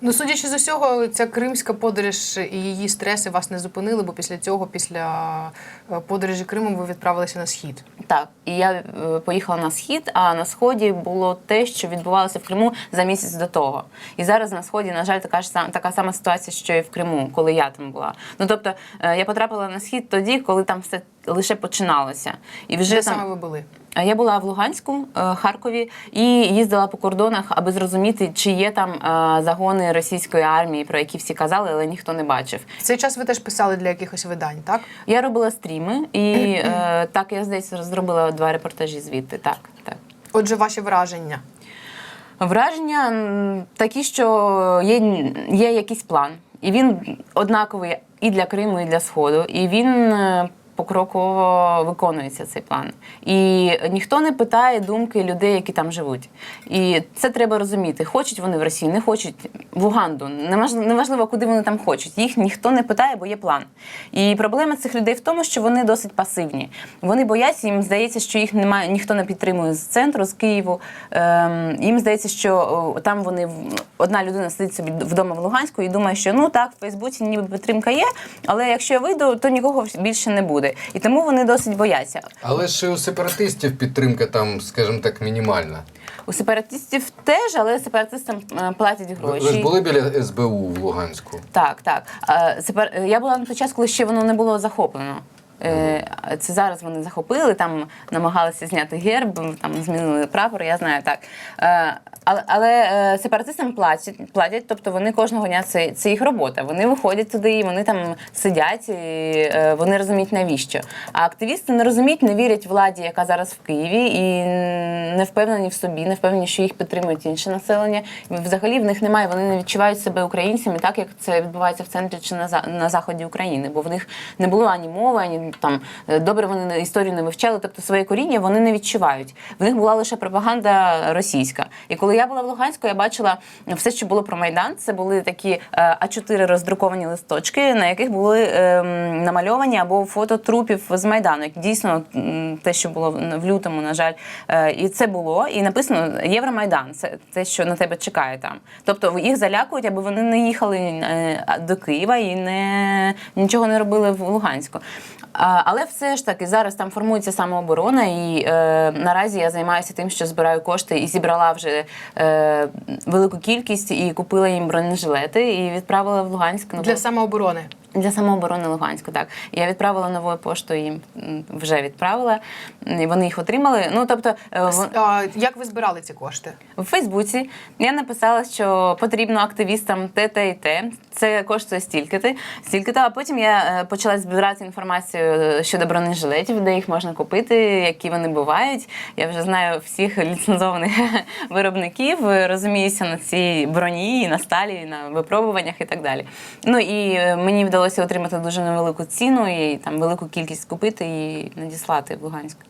Ну, судячи з усього, ця кримська подорож і її стреси вас не зупинили, бо після цього, після е, подорожі Кримом, ви відправилися на схід. Так, і я е, поїхала на схід, а на сході було те, що відбувалося в Криму за місяць до того. І зараз на сході, на жаль, така ж така сама ситуація, що і в Криму, коли я там була. Ну тобто е, я потрапила на схід тоді, коли там все лише починалося. І вже Де там саме ви були? Я була в Луганську, е, Харкові і їздила по кордонах, аби зрозуміти, чи є там е, загони російської армії, про які всі казали, але ніхто не бачив. В цей час ви теж писали для якихось видань, так? Я робила стріми, і е, так я здається зробила два репортажі звідти. Так, так. Отже, ваші враження. Враження такі, що є, є якийсь план, і він однаковий і для Криму, і для Сходу. І він покроково виконується цей план. І ніхто не питає думки людей, які там живуть. І це треба розуміти. Хочуть вони в Росію, не хочуть в Уганду. Неважливо, куди вони там хочуть. Їх ніхто не питає, бо є план. І проблема цих людей в тому, що вони досить пасивні. Вони бояться, їм здається, що їх немає, ніхто не підтримує з центру, з Києву. Ем, їм здається, що там вони одна людина сидить собі вдома в Луганську і думає, що ну так, в Фейсбуці ніби підтримка є, але якщо я вийду, то нікого більше не буде. І тому вони досить бояться. Але ж і у сепаратистів підтримка там, скажімо так, мінімальна. У сепаратистів теж, але сепаратистам е, платять гроші. ви ж були біля СБУ в Луганську. Так, так. Е, сепар- Я була на той час, коли ще воно не було захоплено. Е, Це зараз вони захопили, там намагалися зняти герб, там змінили прапор, я знаю так. Е, Але, але е, сепаратистам платять, платять, тобто вони кожного дня це, це їх робота. Вони виходять туди, і вони там сидять, і вони розуміють навіщо. А активісти не розуміють, не вірять владі, яка зараз в Києві, і не впевнені в собі, не впевнені, що їх підтримують інше населення. Взагалі в них немає, вони не відчувають себе українцями, так як це відбувається в центрі чи на, на заході України, бо в них не було ані мови, ані там е, добре вони історію не вивчали, тобто своє коріння вони не відчувають. В них була лише пропаганда російська. І коли я була в Луганську, я бачила все, що було про Майдан. Це були такі е, А4 роздруковані листочки, на яких були ем, намальовані або фото трупів з Майдану. Дійсно те, що було в в лютому, на жаль, Е, і це було. І написано Євромайдан. Це те, що на тебе чекає там. Тобто їх залякують, аби вони не їхали е, до Києва і не нічого не робили в Луганську. Але все ж таки зараз там формується самооборона, і е, наразі я займаюся тим, що збираю кошти і зібрала вже е, велику кількість і купила їм бронежилети і відправила в Луганськ Для самооборони. Для самооборони Луганську, так. Я відправила новою поштою їм вже відправила. І вони їх отримали. Ну тобто е, А, як ви збирали ці кошти? в Фейсбуці я написала, що потрібно активістам те, те і те. Це коштує стільки-то, стільки-то. А потім я е, почала збирати інформацію е, щодо бронежилетів, де їх можна купити, які вони бувають. Я вже знаю всіх ліцензованих виробників, розуміюся на цій броні, на сталі, на випробуваннях і так далі. Ну і мені вдалося отримати дуже невелику ціну і там велику кількість купити і надіслати в Луганськ.